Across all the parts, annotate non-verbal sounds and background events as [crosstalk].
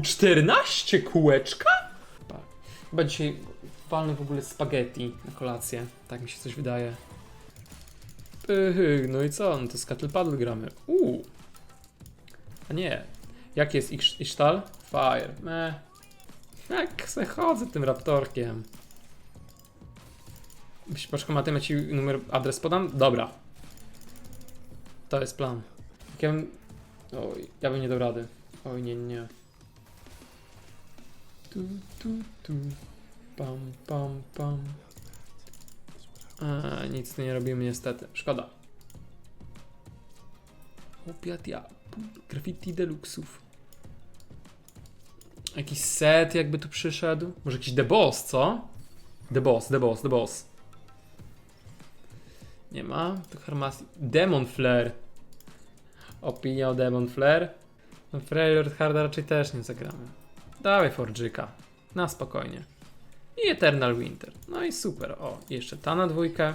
Uuu, 14 kółeczka? Chyba- Chyba dzisiaj walnę w ogóle spaghetti na kolację. Tak mi się coś wydaje. No i co? No to z Cattle Paddle gramy. Uuu. A nie. Jak jest Ich-? Fire. Meh. Jak se chodzę tym raptorkiem. Jeśli paczkomatem ja ci numer, adres podam? Dobra. To jest plan. Jak ja bym... Oj, ja bym nie dał rady. Oj, nie, nie. Tu, tu, tu. Pam, pam, pam. A, nic nie robimy niestety. Szkoda. Opiat ja. Graffiti deluxów. Jakiś set jakby tu przyszedł. Może jakiś The Boss, co? The Boss, The Boss, The Boss. Nie ma. To Harmas... Demon Flare. Opinia o Demon Flare. No Freylord Harda raczej też nie zagramy. Dawaj Forżyka. Na spokojnie. I Eternal Winter. No i super. O, jeszcze ta na dwójkę.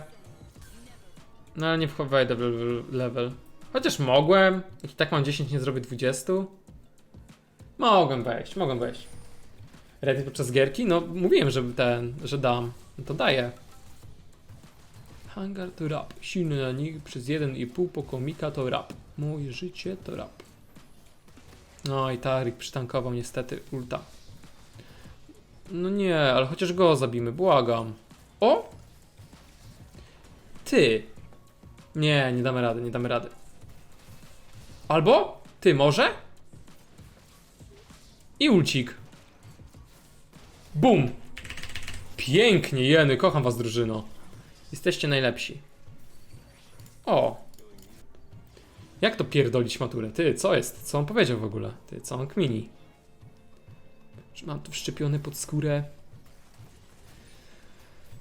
No ale nie wejdę w level. Chociaż mogłem. Jak i tak mam 10, nie zrobię 20. Mogłem wejść, mogłem wejść. Ready podczas gierki? No mówiłem, że ten, że dam. No to daję. Hangar to rap. Silny na nich przez 1,5 po komika to rap. Moje życie to rap. No i Tarik przytankował niestety ulta. No nie, ale chociaż go zabimy, błagam. O! Ty! Nie, nie damy rady, nie damy rady. Albo? Ty, może? I ulcik. Bum! Pięknie, jeny, kocham was drużyno. Jesteście najlepsi. O! Jak to pierdolić maturę? Ty, co jest? Co on powiedział w ogóle? Ty, co on kmini? Czy mam to wszczepione pod skórę?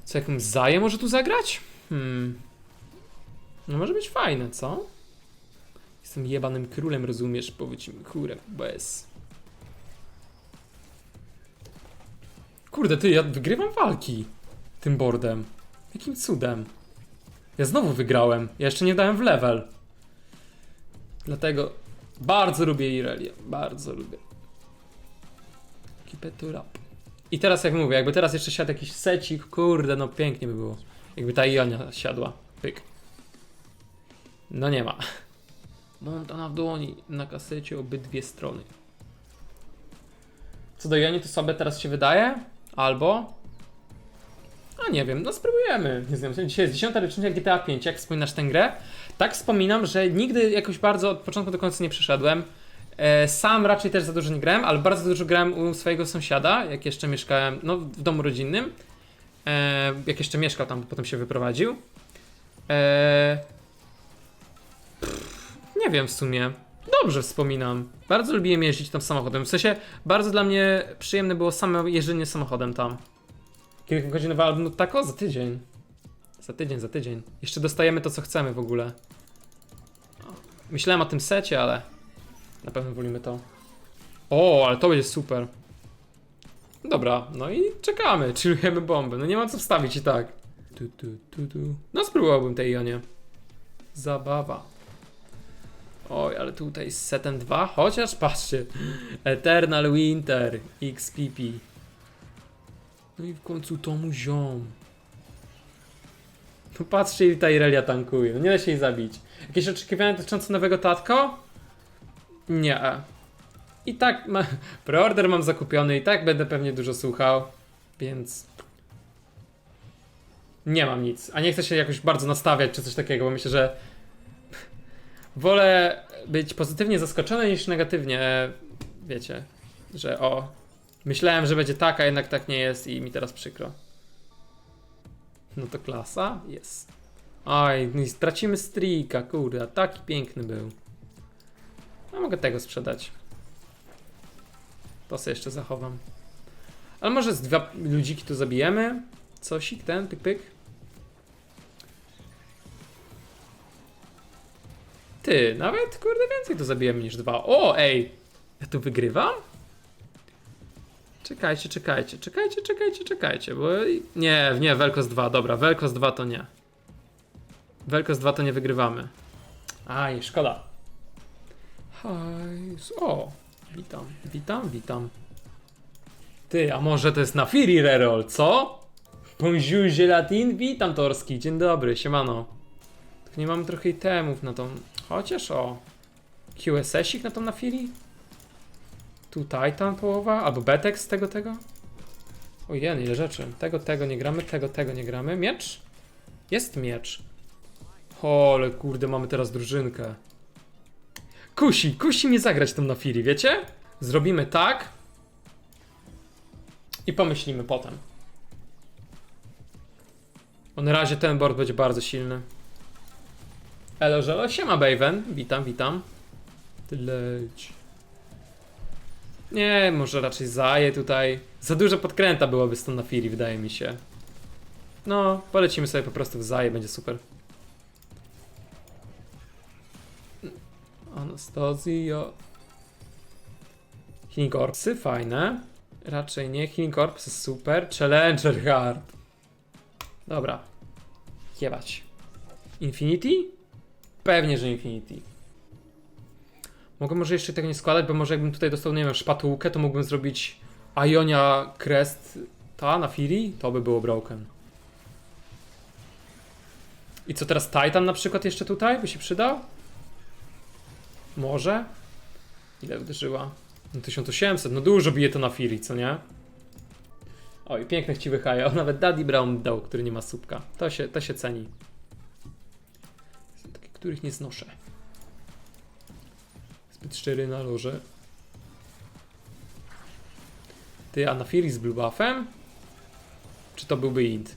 Co, jakąś zaję może tu zagrać? Hmm. No może być fajne, co? Jestem jebanym królem, rozumiesz? Powiedz mi kurę, bez. Kurde, ty, ja wygrywam walki tym boardem. Jakim cudem? Ja znowu wygrałem. Ja jeszcze nie dałem w level. Dlatego bardzo lubię Irelia. Bardzo lubię. Keep it up. I teraz jak mówię, jakby teraz jeszcze siadł jakiś secik, kurde, no pięknie by było. Jakby ta Ionia siadła. Pyk. No nie ma. Montana w dłoni, na kasecie obydwie strony. Co do Joni, to sobie teraz się wydaje? Albo... A nie wiem, no spróbujemy. Nie wiem, dzisiaj jest 10 rocznica GTA 5, jak wspominasz tę grę? Tak wspominam, że nigdy jakoś bardzo od początku do końca nie przeszedłem. E, Sam raczej też za dużo nie grałem, ale bardzo dużo grałem u swojego sąsiada, jak jeszcze mieszkałem, no w domu rodzinnym. E, Jak jeszcze mieszkał tam, potem się wyprowadził. E, pff, Nie wiem w sumie. Dobrze wspominam. Bardzo lubiłem jeździć tam samochodem. W sensie, bardzo dla mnie przyjemne było samo jeżdżenie samochodem tam. Kilkugodzinowy album, no tak o, za tydzień. Za tydzień, za tydzień. Jeszcze dostajemy to, co chcemy w ogóle. Myślałem o tym secie, ale na pewno wolimy to. O, ale to będzie super. Dobra, no i czekamy, chillujemy bomby. No nie ma co wstawić i tak. Tu, tu, tu, tu. No spróbowałbym tej Ionie. Zabawa. Oj, ale tutaj z setem 2, chociaż patrzcie. Eternal Winter XPP. No i w końcu tomu ziom. [laughs] No patrzcie, ta Irelia tankuje. No nie da się jej zabić. Jakieś oczekiwania dotyczące nowego tatko? Nie. I tak ma... [laughs] preorder mam zakupiony i tak będę pewnie dużo słuchał, więc nie mam nic. A nie chcę się jakoś bardzo nastawiać czy coś takiego, bo myślę, że [laughs] wolę być pozytywnie zaskoczony niż negatywnie, wiecie, że o, myślałem, że będzie tak, a jednak tak nie jest i mi teraz przykro. No to klasa? Jest. Oj, no i stracimy streaka, kurde, a taki piękny był. A mogę tego sprzedać. To sobie jeszcze zachowam. Ale może z dwa ludziki tu zabijemy? Cosik ten, pyk pyk. Ty, nawet kurde więcej tu zabijemy niż dwa. O, ej! Ja tu wygrywam? Czekajcie, czekajcie, czekajcie, czekajcie, czekajcie, bo... Nie, nie, Velkos 2, dobra, Velkos 2 to nie. Velkos 2 to nie wygrywamy. Aj, szkoda. Hajs, o, Witam, witam, witam. Ty, a może to jest na Fury Reroll, co? Bonjour Gelatin, witam Torski, dzień dobry, siemano. Tylko nie mamy trochę itemów na tą... Chociaż o... QSS-ik na tą na Fury? Tu Titan połowa, albo Betex z tego, tego? Ojej, ile rzeczy. Tego, tego nie gramy, tego, tego nie gramy. Miecz? Jest miecz. O, ale kurde, mamy teraz drużynkę. Kusi, kusi mnie zagrać tą na Fury, wiecie? Zrobimy tak. I pomyślimy potem. Bo na razie ten board będzie bardzo silny. Elo, żelo, siema Baven. Witam, witam. Ty leć. Nie, może raczej zaje tutaj. Za dużo podkręta byłoby stąd na Fury, wydaje mi się. No, polecimy sobie po prostu w zaje, będzie super. Anastazja. Healing Corpsy, fajne. Raczej nie. Healing Corps jest super. Challenger Hard. Dobra. Jebać. Infinity? Pewnie, że Infinity. Mogę może jeszcze tego nie składać, bo może jakbym tutaj dostał, nie wiem, szpatułkę, to mógłbym zrobić Ionia Crest ta na Fury? To by było broken. I co teraz Titan na przykład jeszcze tutaj by się przydał? Może? Ile uderzyła? No 1800, no dużo bije to na Fury, co nie? Oj, piękne chciwy haja. [laughs] Nawet Daddy Brown dał, który nie ma słupka. To się, to się ceni. Są takie, których nie znoszę. Zbyt szczery na loże. Ty, a na Fury z blue buffem? Czy to byłby int?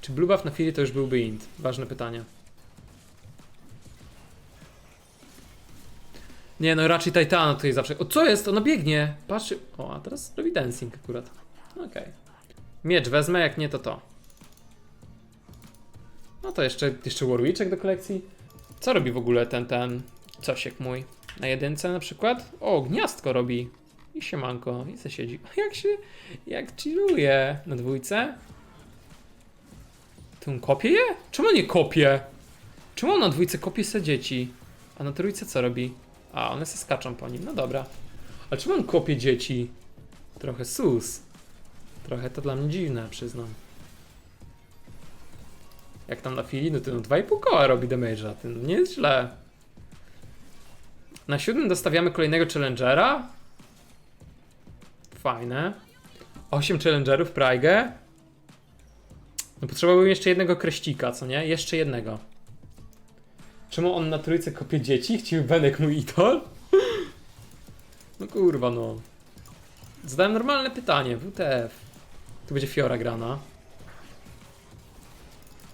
Czy blue buff na Fury to już byłby int? Ważne pytanie. Nie, no raczej Titana tutaj zawsze. O, co jest? Ona biegnie. Patrzy. O, a teraz robi dancing akurat. Okej. Miecz wezmę, jak nie to to. No to jeszcze, jeszcze Warwiczek do kolekcji. Co robi w ogóle ten, ten cosiek mój? Na jedynce na przykład? O, gniazdko robi. I siemanko, i se siedzi. [laughs] Jak się, jak chilluje. Na dwójce? On kopie je? Czemu nie kopie? Czemu on na dwójce kopie se dzieci? A na trójce co robi? A, one se skaczą po nim, no dobra. A czemu on kopie dzieci? Trochę sus. Trochę to dla mnie dziwne, przyznam. Jak tam na chwili, no to no 2,5 koła robi damage'a, ty no nie jest źle. Na siódmym dostawiamy kolejnego challengera. Fajne. 8 challengerów, Praigę. No potrzebowałbym jeszcze jednego kreścika, co nie? Jeszcze jednego. Czemu on na trójce kopie dzieci? Chciał Benek mój idol? No kurwa no. Zadałem normalne pytanie, WTF. Tu będzie Fiora grana.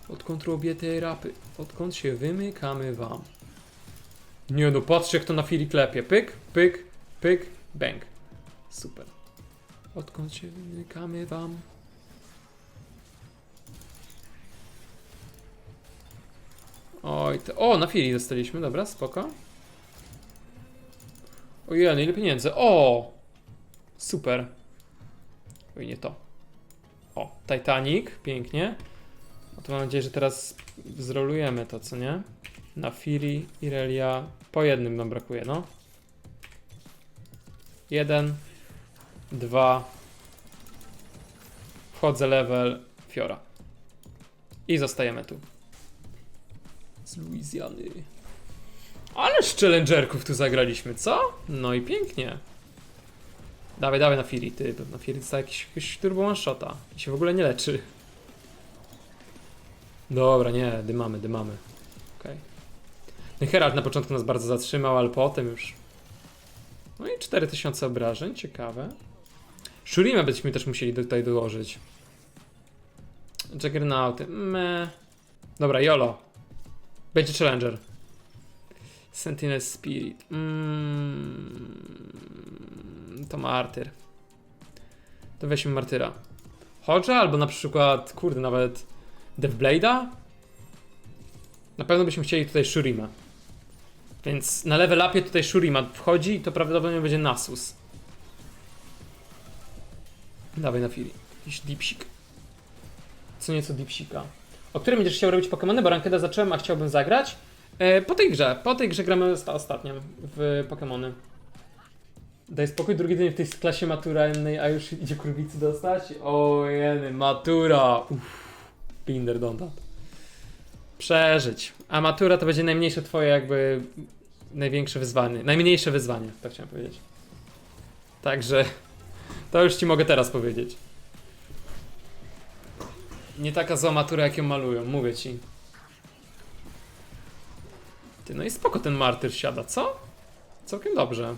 Odkąd robię te rapy? Odkąd się wymykamy wam? Nie no, patrzcie jak to na Fili klepie. Pyk, pyk, pyk, bang. Super. Odkąd się wymykamy wam? Oj, to, o, na Fili dostaliśmy, dobra, spoko. Ojej, ile pieniędzy. O! Super. Oj, nie to. O, Titanic, pięknie. No to mam nadzieję, że teraz zrolujemy to, co nie? Na Fury, Irelia, po jednym nam brakuje, no. Jeden, dwa. Wchodzę level, Fiora. I zostajemy tu. Z Luizjany. Ale z challengerków tu zagraliśmy, co? No i pięknie. Dawaj, dawaj na Fury, ty. Na Fury dostaje jakiś, jakiś turbo one shota. I się w ogóle nie leczy. Dobra, nie, dymamy, dymamy. Okej. No i Herald na początku nas bardzo zatrzymał, ale potem już... No i 4000 obrażeń, ciekawe. Shurima byśmy też musieli tutaj dołożyć. Juggernauty, me. Dobra, YOLO. Będzie Challenger. Sentinel Spirit. Mm, to Martyr. To weźmy Martyra. Hodge'a albo na przykład, kurde, nawet Deathblade'a? Na pewno byśmy chcieli tutaj Shurima. Więc na level upie tutaj Shurima wchodzi i to prawdopodobnie będzie Nasus. Dawaj na Fury. Jakiś Deepsik. Co nieco Deepsika. O którym będziesz chciał robić Pokémony? Bo Rankeda zacząłem, a chciałbym zagrać. E, po tej grze. Po tej grze gramy osta- ostatnio w Pokémony. Daj spokój, drugi dzień w tej klasie maturalnej, a już idzie kurwicy dostać? O jeny, matura! Uff, Binder don't that. Przeżyć. A matura to będzie najmniejsze twoje jakby największe wyzwanie. Najmniejsze wyzwanie, tak chciałem powiedzieć. Także to już ci mogę teraz powiedzieć. Nie taka zła matura, jak ją malują, mówię ci. Ty, no i spoko ten martyr siada, co? Całkiem dobrze.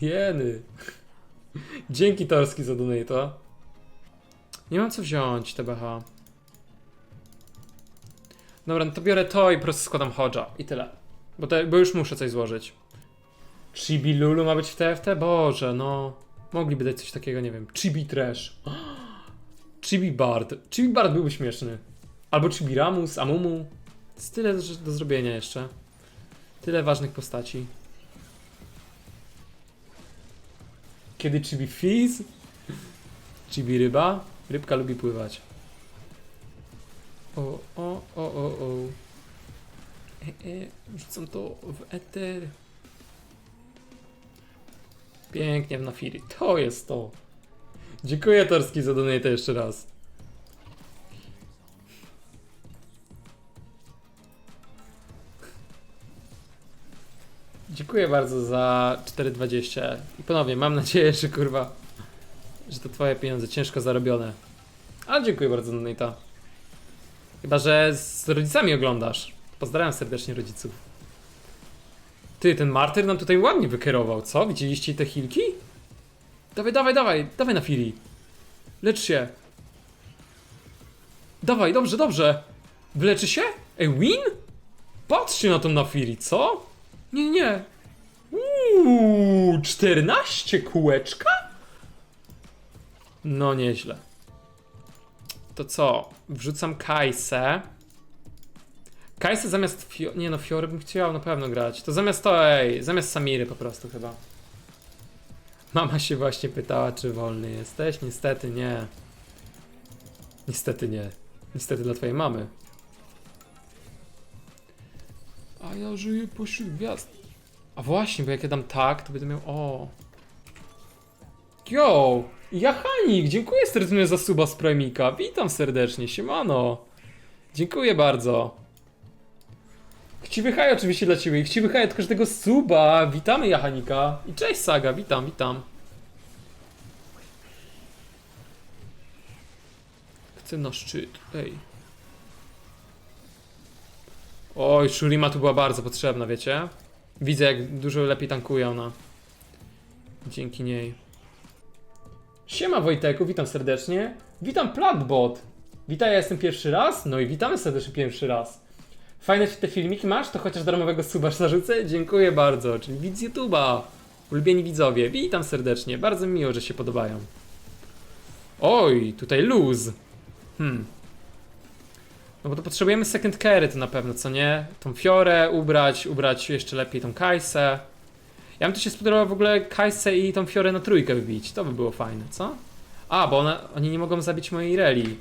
Jeny. Dzięki Torski za donato. Nie mam co wziąć, TBH. Dobra, no to biorę to i po prostu składam Hodża. I tyle. Bo, te, bo już muszę coś złożyć. Chibi Lulu ma być w TFT? Boże, no. Mogliby dać coś takiego, nie wiem. Chibi Trash. [gasps] Chibi Bard. Chibi Bard byłby śmieszny. Albo Chibi Ramus, Amumu. Jest tyle do, do zrobienia jeszcze. Tyle ważnych postaci. Kiedy Chibi Fizz? Chibi Ryba? Rybka lubi pływać. O, o, o, o. E, e, wrzucam to w eter. Pięknie w Nafiri. To jest to. Dziękuję Torski za donate jeszcze raz. Dziękuję bardzo za 4,20 i ponownie mam nadzieję, że kurwa, że to twoje pieniądze ciężko zarobione. Ale dziękuję bardzo za donate'a. Chyba, że z rodzicami oglądasz. Pozdrawiam serdecznie rodziców. Ty, ten martyr nam tutaj ładnie wykierował, co? Widzieliście te hilki? Dawaj, dawaj, dawaj, dawaj na Firi. Lecz się. Dawaj, dobrze, dobrze. Wyleczy się? Ej, win? Patrzcie na tą na Firi, co? Nie, nie. Uuu, 14 kółeczka? No nieźle. To co? Wrzucam Kajsę. Kajsę zamiast Fio... Nie no, Fiory bym chciał na pewno grać. To zamiast to, ej, zamiast Samiry po prostu chyba. Mama się właśnie pytała, czy wolny jesteś. Niestety nie. Niestety nie. Niestety dla twojej mamy. A ja żyję pośród gwiazd. A właśnie, bo jak ja dam tak, to będę miał. O. Yo! Jachanik, dziękuję serdecznie za suba z Premika. Witam serdecznie, siemano. Dziękuję bardzo. Chciwy haj oczywiście dla ciebie. Chciwy haj od każdego suba. Witamy Jachanika. I cześć Saga, witam, witam. Chcę na szczyt, ej. Oj, Shurima tu była bardzo potrzebna, wiecie? Widzę jak dużo lepiej tankuje ona. Dzięki niej. Siema Wojteku, witam serdecznie. Witam Platbot. Witaj, ja jestem pierwszy raz. No i witamy serdecznie pierwszy raz. Fajne te filmiki masz, to chociaż darmowego suba zarzucę? Dziękuję bardzo, czyli widz YouTube'a. Ulubieni widzowie, witam serdecznie. Bardzo mi miło, że się podobają. Oj, tutaj luz. Hmm. No bo to potrzebujemy second carry to na pewno, co nie? Tą Fiorę ubrać, ubrać jeszcze lepiej tą Kajsę. Ja bym tu się spodobał w ogóle Kajsę i tą Fiorę na trójkę wybić. To by było fajne, co? A, bo one, oni nie mogą zabić mojej Reli.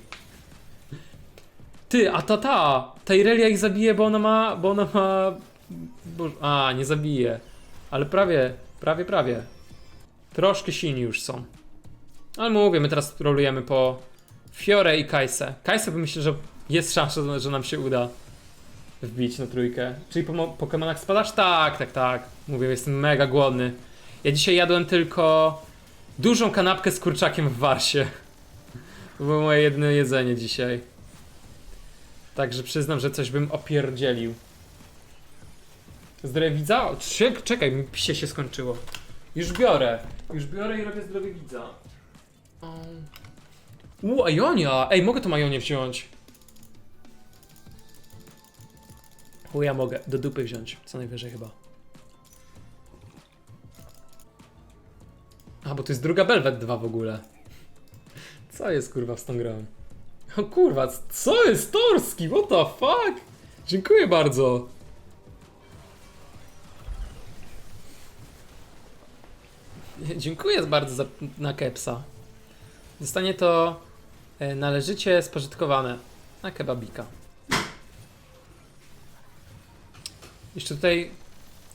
Ty, a ta ta! Ta Irelia ich zabije, bo ona ma... bo ona ma... A, nie zabije. Ale prawie, prawie, prawie. Troszkę silni już są. Ale mówię, my teraz rolujemy po Fiorę i Kajsę. Kajsę myślę, że jest szansa, że nam się uda wbić na trójkę. Czyli po mo- Pokemonach spadasz? Tak, tak, tak. Mówię, jestem mega głodny. Ja dzisiaj jadłem tylko dużą kanapkę z kurczakiem w warsie. To było moje jedyne jedzenie dzisiaj. Także przyznam, że coś bym opierdzielił. Zdrowie widza? Czek- Czekaj, mi pisie się skończyło. Już biorę. Już biorę i robię zdrowie widza. O. U, Ajonia! Ej, mogę tą Ajonię wziąć. U, ja mogę. Do dupy wziąć. Co najwyżej chyba. A, bo to jest druga Belvet 2 w ogóle. Co jest kurwa z tą grą? O kurwa, co jest Torski? What the fuck? Dziękuję bardzo. [laughs] Dziękuję bardzo za, na kepsa. Zostanie to e, należycie spożytkowane na kebabika. Jeszcze tutaj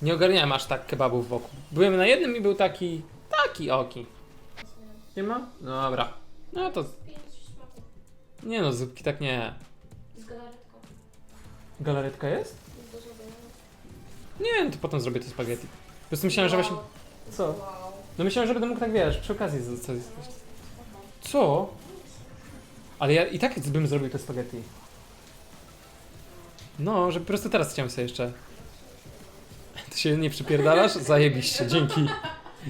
Nie ogarniałem aż tak kebabów wokół. Byłem na jednym i był taki, taki oki. Nie ma? No dobra. No to, nie no, zupki tak nie. Z galaretką. Galaretka jest? Nie wiem, to potem zrobię te spaghetti. Po prostu myślałem, że właśnie... Co? No myślałem, że będę mógł tak, wiesz, przy okazji z- coś... Co? Ale ja i tak bym zrobił te spaghetti. No, że po prostu teraz chciałem sobie jeszcze... Ty się nie przypierdalasz? Zajebiście, dzięki.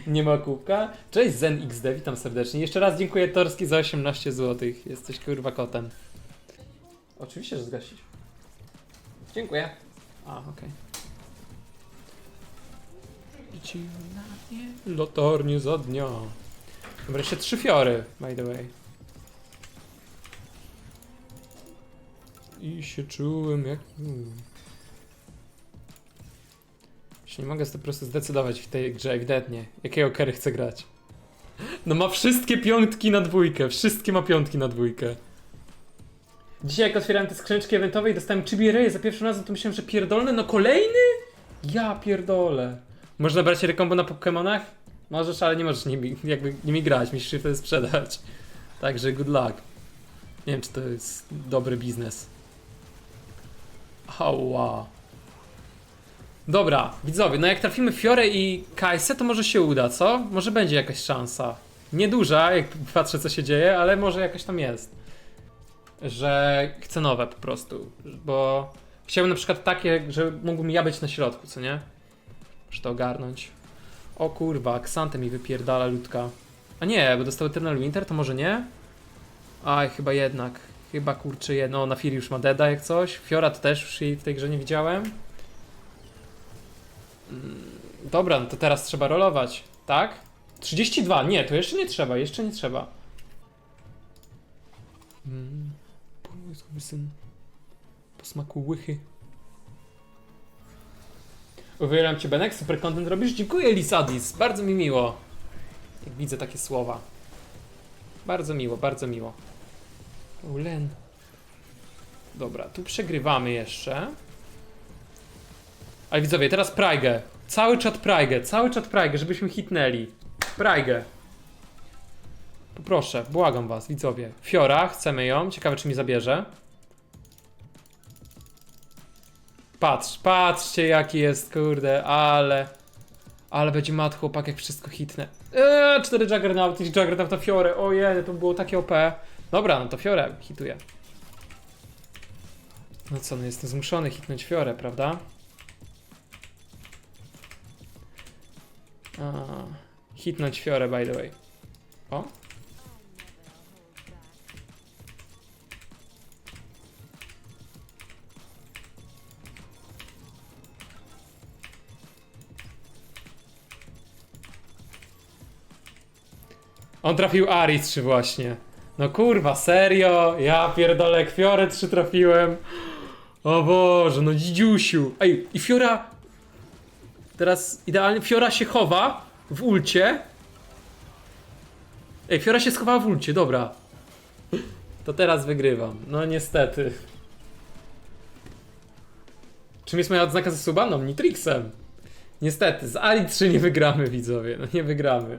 Nie ma kubka. Cześć Zen XD, witam serdecznie. Jeszcze raz dziękuję Torski za 18 zł. Jesteś kurwa kotem. Oczywiście, że zgasić. Dziękuję. A, okej. Ci na mnie latarnie za dnia. Dobra, jeszcze trzy fiory, by the way. I się czułem jak... mm. Się nie mogę po prostu zdecydować w tej grze ewidentnie, jakiego kery chcę grać. No ma wszystkie piątki na dwójkę, wszystkie ma piątki na dwójkę. Dzisiaj jak otwierałem te skrzyneczki eventowe i dostałem Chibi Ray za pierwszym razem, to myślałem, że pierdolny, no kolejny? Ja pierdolę. Można brać rekombo na Pokemonach? Możesz, ale nie możesz nimi, jakby nimi grać, musisz je wtedy sprzedać. Także good luck. Nie wiem, czy to jest dobry biznes. Ała. Dobra, widzowie, no jak trafimy Fiore i Kajsę, to może się uda, co? Może będzie jakaś szansa. Nieduża, jak patrzę co się dzieje, ale może jakaś tam jest. Że chcę nowe po prostu, bo chciałbym na przykład takie, że mógłbym ja być na środku, co nie? Muszę to ogarnąć. O kurwa, Ksantę mi wypierdala ludka. A nie, bo dostał Eternal Winter, to może nie? Aj, chyba jednak. Chyba kurczę jedno. Na Firi już ma Deda jak coś. Fiora to też już jej w tej grze nie widziałem. Mm, Dobra, no to teraz trzeba rolować, tak? 32, nie, to jeszcze nie trzeba, jeszcze nie trzeba. Mm, syn. Po smaku łychy. Uwielbiam cię Benek, super content robisz. Dziękuję Lisadis, bardzo mi miło. Jak widzę takie słowa. Bardzo miło, bardzo miło. Ulen. Dobra, tu przegrywamy jeszcze. Ale widzowie, teraz Praigę. Cały czat Praigę, cały czat Praigę, żebyśmy hitnęli. Praigę. Poproszę, błagam was, widzowie. Fiora, chcemy ją. Ciekawe, czy mi zabierze. Patrz, patrzcie jaki jest, kurde, ale... Ale będzie mat chłopak, jak wszystko hitnę. Eee, 4 Juggernaut i Juggernaut na Fiorę, ojej, to było takie OP. Dobra, no to Fiorę hituję. No co, no jestem zmuszony hitnąć Fiorę, prawda? A, hitnąć Fiorę, by the way. O. On trafił Ari 3 właśnie. No kurwa, serio? Ja pierdolę, Fiorę 3 trafiłem. O Boże, no dzidziusiu. Ej, i Fiora... Teraz idealnie, Fiora się chowa w ulcie. Ej, Fiora się schowała w ulcie, dobra. To teraz wygrywam. No niestety. Czym jest moja odznaka ze suba? No, Nitrixem. Niestety, z Ali 3 nie wygramy, widzowie. No nie wygramy.